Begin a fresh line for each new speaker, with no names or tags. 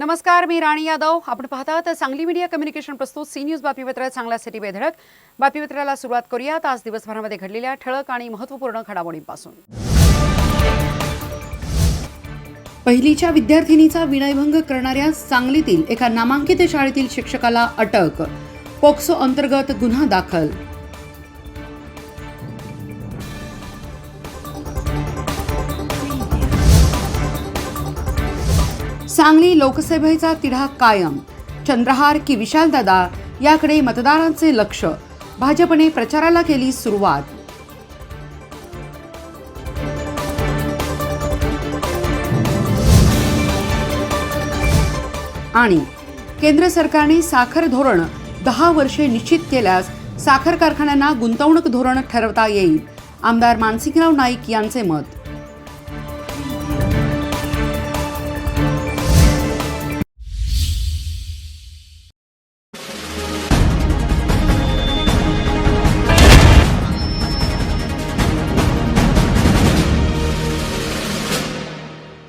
नमस्कार मी राणी यादव. आपण पाहतात सांगली मीडिया कम्युनिकेशन प्रस्तुत सी न्यूज बातमीपत्र चांगल्यासाठी बेधडक. बातमीपत्राला सुरुवात करूयात. आज दिवसभरामध्ये घडलेल्या ठळक आणि महत्त्वपूर्ण घडामोडींपासून. पहिलीच्या विद्यार्थिनीचा विनयभंग करणाऱ्या सांगलीतील एका नामांकित शाळेतील शिक्षकाला अटक. पोक्सो अंतर्गत गुन्हा दाखल. सांगली लोकसभेचा तिढा कायम. चंद्रहार की विशालदादा याकडे मतदारांचे लक्ष. भाजपने प्रचाराला केली सुरुवात. आणि केंद्र सरकारने साखर धोरण दहा वर्षे निश्चित केल्यास साखर कारखान्यांना गुंतवणूक धोरण ठरवता येईल. आमदार मानसिंगराव नाईक यांचे मत.